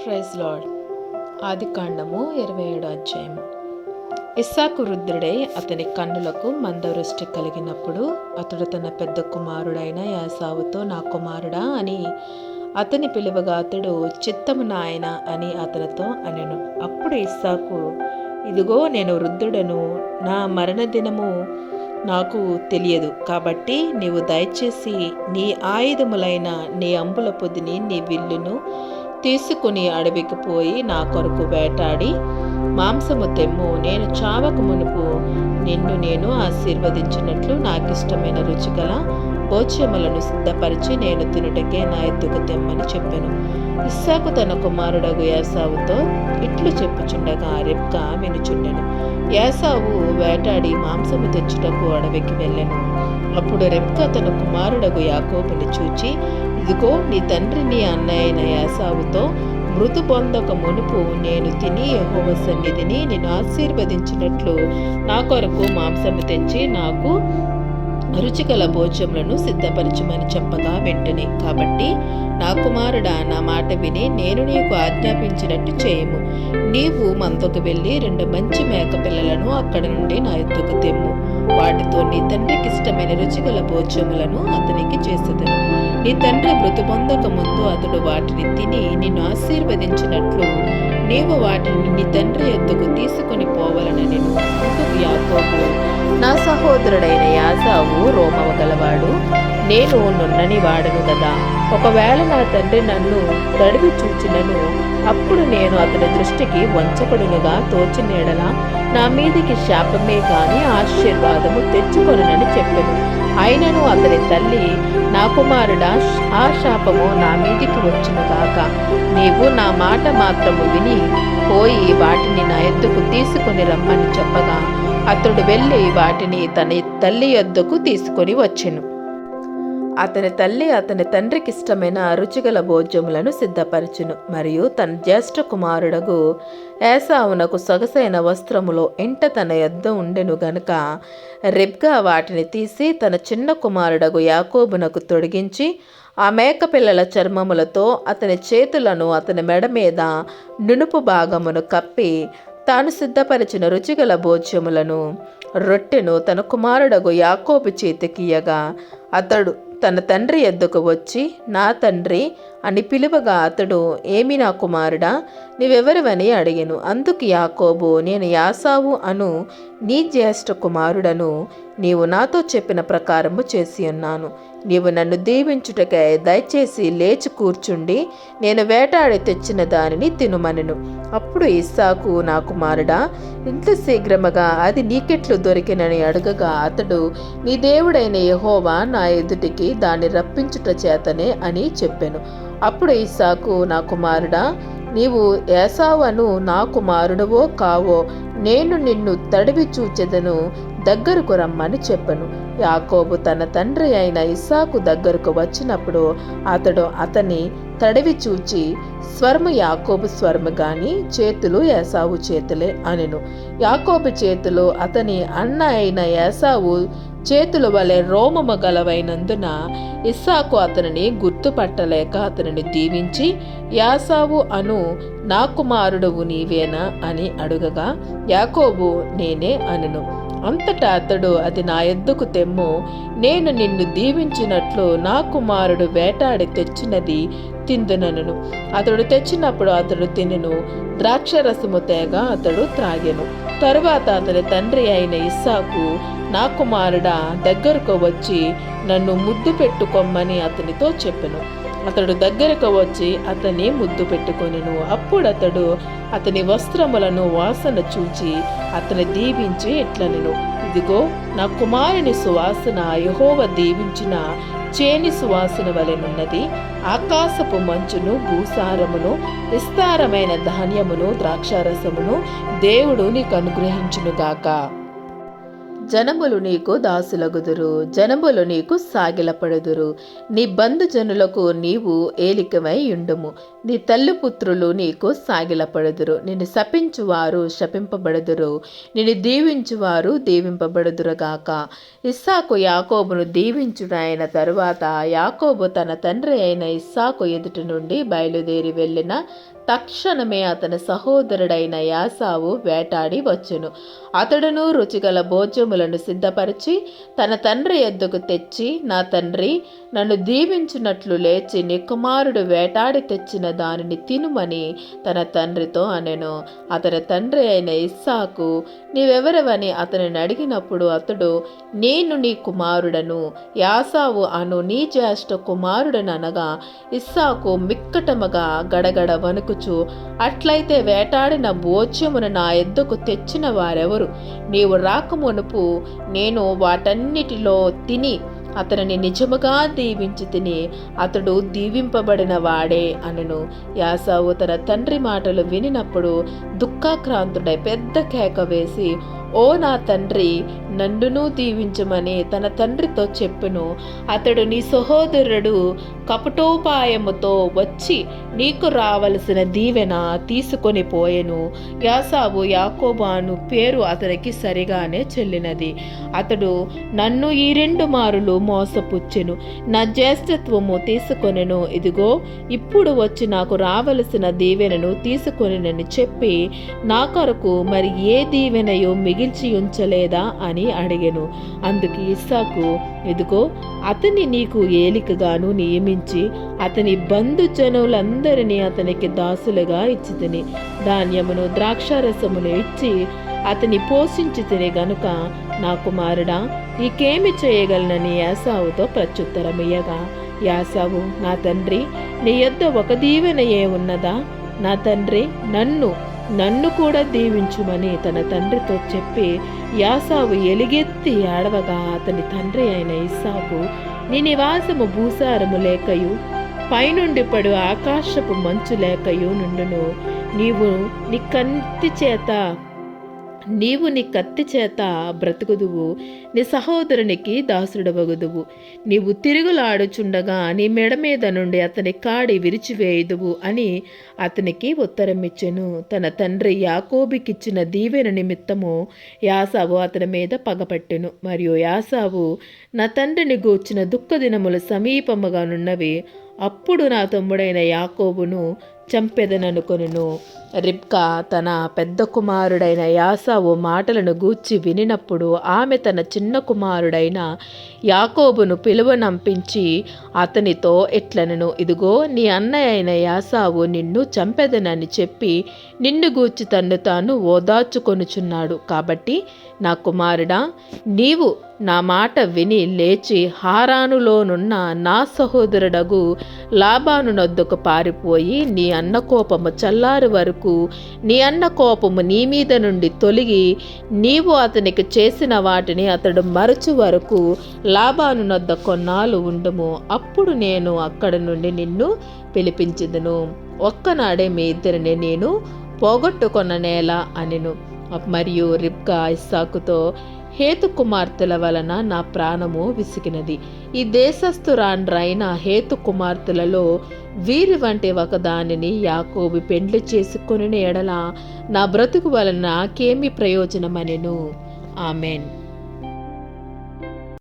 Praise lord. ఆది కాండము ఇరవై ఏడు అధ్యాయం. ఇస్సాకు వృద్ధుడై అతని కన్నులకు మందవృష్టి కలిగినప్పుడు అతడు తన పెద్ద కుమారుడైన యాసావుతో నా కుమారుడా అని అతని పిలువగా అతడు చిత్తము నాయన అని అతనితో అనెను. అప్పుడు ఇస్సాకు ఇదిగో నేను వృద్ధుడను నా మరణ దినము నాకు తెలియదు. కాబట్టి నీవు దయచేసి నీ ఆయుధములైన నీ అంబుల పొదిని నీ విల్లును తీసుకుని అడవికి పోయి నా కొరకు వేటాడి మాంసము తెమ్ము నేను చావక మునుపు నిన్ను నేను ఆశీర్వదించినట్లు నాకు ఇష్టమైన రుచిగల భోజ్యములను సిద్ధపరిచి నేను తినుటకే నా ఎద్దుకు తెమ్మని చెప్పాను. ఇస్సాకు తన కుమారుడగు యాసావుతో ఇట్లు చెప్పుచుండగా రెప్క వినుచుండెను. యాసావు వేటాడి మాంసము తెచ్చుటకు అడవికి వెళ్ళెను. అప్పుడు రెప్క తన కుమారుడగు యాకోబుని చూచి ఇదిగో నీ తండ్రి నీ అన్నయ్య యాసావుతో మృతు పొందక మునుపు నేను తిని యహోవ సన్నిధిని నేను ఆశీర్వదించినట్లు నా కొరకు మాంసము తెచ్చి నాకు రుచిగల భోజ్యములను సిద్ధపరచమని చెప్పగా వెంటనే. కాబట్టి నా కుమారుడా నా మాట విని నేను నీకు ఆజ్ఞాపించినట్టు చేయము. నీవు మందకు వెళ్ళి రెండు మంచి మేక పిల్లలను అక్కడ నుండి నా ఎత్తుకు తెమ్ము. వాటితో నీ తండ్రికి ఇష్టమైన రుచిగల భోజ్యములను అతనికి చేసేదను. నీ తండ్రి మృతి పొందక ముందు అతడు వాటిని తిని నిన్ను ఆశీర్వదించినట్లు నీవు వాటిని నీ తండ్రి ఎద్దుకు తీసుకుని పోవాలని యాకోబు. నా సహోదరుడైన యాసావు రోమవ గలవాడు నేను నున్నని వాడను కదా ఒకవేళ నా తండ్రి నన్ను తడివి చూచినను అప్పుడు నేను అతని దృష్టికి వంచకుడునుగా తోచినేడల నా మీదికి శాపమే గాని ఆశీర్వాదము తెచ్చుకొనని చెప్పాను. అయినను అతని తల్లి నా కుమారుడా ఆ శాపము నా మీదికి వచ్చును గాక. నీవు నా మాట మాత్రము విని పోయి వాటిని నా ఎద్దుకు తీసుకుని రమ్మని చెప్పగా అతడు వెళ్ళి వాటిని తన తల్లి ఎద్దుకు తీసుకొని వచ్చెను. అతని తల్లి అతని తండ్రికి ఇష్టమైన రుచిగల భోజ్యములను సిద్ధపరచును. మరియు తన జ్యేష్ఠ కుమారుడగు ఏసావునకు సొగసైన వస్త్రములో ఇంట తన యొద్ద ఉండెను గనుక రెబ్గా వాటిని తీసి తన చిన్న కుమారుడగు యాకోబునకు తొడిగించి ఆ మేకపిల్లల చర్మములతో అతని చేతులను అతని మెడ మీద నునుపు భాగమును కప్పి తాను సిద్ధపరిచిన రుచిగల భోజ్యములను రొట్టెను తన కుమారుడగు యాకోబు చేతికియగా అతడు తన తండ్రి ఎద్దుకు వచ్చి నా తండ్రి అని పిలువగా అతడు ఏమి నా కుమారుడా? నీవెవరివని అడిగాను. అందుకు యాకోబు నేను యాసావు అను నీ జ్యేష్ఠ కుమారుడను నీవు నాతో చెప్పిన ప్రకారము చేసి ఉన్నాను. నీవు నన్ను దీవించుటకై దయచేసి లేచి కూర్చుండి నేను వేటాడి తెచ్చిన దానిని తినుమనెను. అప్పుడు ఇస్సాకు నా కుమారుడా ఇంత శీఘ్రముగా అది నీకెట్లు దొరికినని అడగగా అతడు నీ దేవుడైన యహోవా నా ఎదుటికి దాన్ని రప్పించుట చేతనే అని చెప్పాను. అప్పుడు ఇస్సాకు నా కుమారుడా నీవు ఏసావను నా కుమారుడవో కావో నేను నిన్ను తడివి చూచెదను దగ్గరకు రమ్మని చెప్పను. యాకోబు తన తండ్రి అయిన ఇస్సాకు దగ్గరకు వచ్చినప్పుడు అతడు అతని తడివి చూచి స్వర్మ యాకోబు స్వర్మ గాని చేతులు ఏసావు చేతులే అనెను. యాకోబు చేతులు అతని అన్న అయిన ఏసావు చేతుల వలె రోమము గలవైనందున ఇస్సాకు అతనిని గుర్తుపట్టలేక అతనిని దీవించి యాసావు అను నా కుమారుడవు నీవేనా? అని అడుగగా యాకోబు నేనే అనును. అంతటా అతడు అది నా ఎద్దుకు తెమ్ము. నేను నిన్ను దీవించినట్లు నా కుమారుడు వేటాడి తెచ్చినది తిందునను. అతడు తెచ్చినప్పుడు అతడు తినెను. ద్రాక్షరసము తేగ అతడు త్రాగెను. తరువాత అతని తండ్రి అయిన ఇస్సాకు నా కుమారుడా దగ్గరకు వచ్చి నన్ను ముద్దు పెట్టుకోమ్మని అతనితో చెప్పెను. అతడు దగ్గరకు వచ్చి అతని ముద్దు పెట్టుకొనిను. అప్పుడు అతడు అతని వస్త్రములను వాసన చూచి అతని దీవించి ఎట్లనెను. ఇదిగో నా కుమారుని సువాసన యహోవ దీవించిన చేని సువాసన వలెనున్నది ఆకాశపు మంచును భూసారమును విస్తారమైన ధాన్యమును ద్రాక్షారసమును దేవుడు నీకు అనుగ్రహించునుగాక. జనములు నీకు దాసులగుదురు జనములు నీకు సాగిలపడుదురు. నీ బంధుజనులకు నీవు ఏలికమై ఉండుము నీ తల్లిపుత్రులు నీకు సాగిలపడుదురు. నిన్ను శపించువారు శపింపబడుదురు. నిన్ను దీవించువారు దీవింపబడుదురుగాక. ఇస్సాకు యాకోబును దీవించుడైన తరువాత యాకోబు తన తండ్రి అయిన ఇస్సాకు ఎదుటి నుండి బయలుదేరి వెళ్ళిన తక్షణమే అతని సహోదరుడైన యాసావు వేటాడి వచ్చును. అతడును రుచిగల భోజములను సిద్ధపరిచి తన తండ్రి ఎద్దుకు తెచ్చి నా తండ్రి నన్ను దీవించినట్లు లేచి నీ కుమారుడు వేటాడి తెచ్చిన దానిని తినుమని తన తండ్రితో అనెను. అతని తండ్రి అయిన ఇస్సాకు నీవెవరవని అతనిని అడిగినప్పుడు అతడు నేను నీ కుమారుడను. యాసావు అను నీ జ్యేష్ఠ కుమారుడనగా ఇస్సాకు మిక్కటముగా గడగడ వణుకుచు అట్లయితే వేటాడిన భోజ్యమును నా ఎద్దుకు తెచ్చిన వారెవరు? నీవు రాకమునుపు నేను వాటన్నిటిలో తిని అతనిని నిజముగా దీవించి తిని అతడు దీవింపబడిన వాడే అనను. యాసావు తన తండ్రి మాటలు వినినప్పుడు దుఃఖాక్రాంతుడై పెద్ద కేక వేసి ఓ నా తండ్రి నన్నును దీవించమని తన తండ్రితో చెప్పును. అతడు నీ సహోదరుడు కపటోపాయముతో వచ్చి నీకు రావలసిన దీవెన తీసుకొని పోయెను. యాసావు యాకోబాను పేరు అతనికి సరిగానే చెల్లినది. అతడు నన్ను ఈ రెండు మారులు మోసపుచ్చెను. నా జ్యేష్ఠత్వము తీసుకొనెను. ఇదిగో ఇప్పుడు వచ్చి నాకు రావలసిన దీవెనను తీసుకొనినని చెప్పి నా కొరకు మరి ఏ దీవెనయో మిగిల్చి ఉంచలేదా అని అడిగెను. అందుకు ఇస్సాకు ఇదిగో అతని నీకు ఏలికగాను నియమించి అతని బంధుజనులందరినీ అతనికి దాసులుగా ఇచ్చితిని ధాన్యమును ద్రాక్షారసమును ఇచ్చి అతని పోషించి తిని గనుక నా కుమారుడా నీకేమి చేయగలనని యాసావుతో ప్రత్యుత్తరమియ్యగా. యాసావు నా తండ్రి నీ యొద్ద ఒక దీవెనయే ఉన్నదా? నా తండ్రి నన్ను నన్ను కూడా దీవించుమని తన తండ్రితో చెప్పి యాసావు ఎలుగెత్తి ఏడవగా అతని తండ్రి అయిన ఇస్సాకు నీ నివాసము భూసారము లేకయు పైనుండి పడు ఆకాశపు మంచు లేకయు నుండును. నీవు నీ కంటి చేత నీవు నీ కత్తి చేత బ్రతుకుదువు నీ సహోదరునికి దాసుడవగుదువు. నీవు తిరుగులాడుచుండగా నీ మెడ మీద నుండి అతని కాడి విరిచివేయుదువు అని అతనికి ఉత్తరమిచ్చెను. తన తండ్రి యాకోబికిచ్చిన దీవెన నిమిత్తము యాసావు అతని మీద పగపట్టెను. మరియు యాసావు నా తండ్రిని గూర్చిన దుఃఖ దినములు సమీపముగానున్నవి అప్పుడు నా తమ్ముడైన యాకోబును చంపెదననుకొనును. రిబ్కా తన పెద్ద కుమారుడైన యాసావు మాటలను గూర్చి వినినప్పుడు ఆమె తన చిన్న కుమారుడైన యాకోబును పిలువనంపించి అతనితో ఎట్లనను? ఇదిగో నీ అన్నయ్య అయిన యాసావు నిన్ను చంపెదనని చెప్పి నిన్ను గూర్చి తన్ను తాను ఓదార్చుకొనుచున్నాడు. కాబట్టి నా కుమారుడా నీవు నా మాట విని లేచి హారానులోనున్న నా సహోదరుడగు లాబాను నొద్దుకు పారిపోయి నీ అన్న కోపము చల్లారు వరకు నీ అన్న కోపము నీ మీద నుండి తొలగి నీవు అతనికి చేసిన వాటిని అతడు మరచు వరకు లాభాను నొద్ద కొన్నాళ్ళు ఉండము. అప్పుడు నేను అక్కడ నుండి నిన్ను పిలిపించదును. ఒక్కనాడే మీ ఇద్దరిని నేను పోగొట్టుకొన్న నేల అనెను. మరియు రిబ్కా ఇస్సాకుతో హేతు కుమార్తెల వలన నా ప్రాణము విసిగినది. ఈ దేశస్థురాండ్రైన హేతు కుమార్తెలలో వీరి వంటి ఒక దానిని పెండ్లి చేసుకుని ఎడల నా బ్రతుకు వలన నాకేమి ప్రయోజనమనెను. ఆమెన్.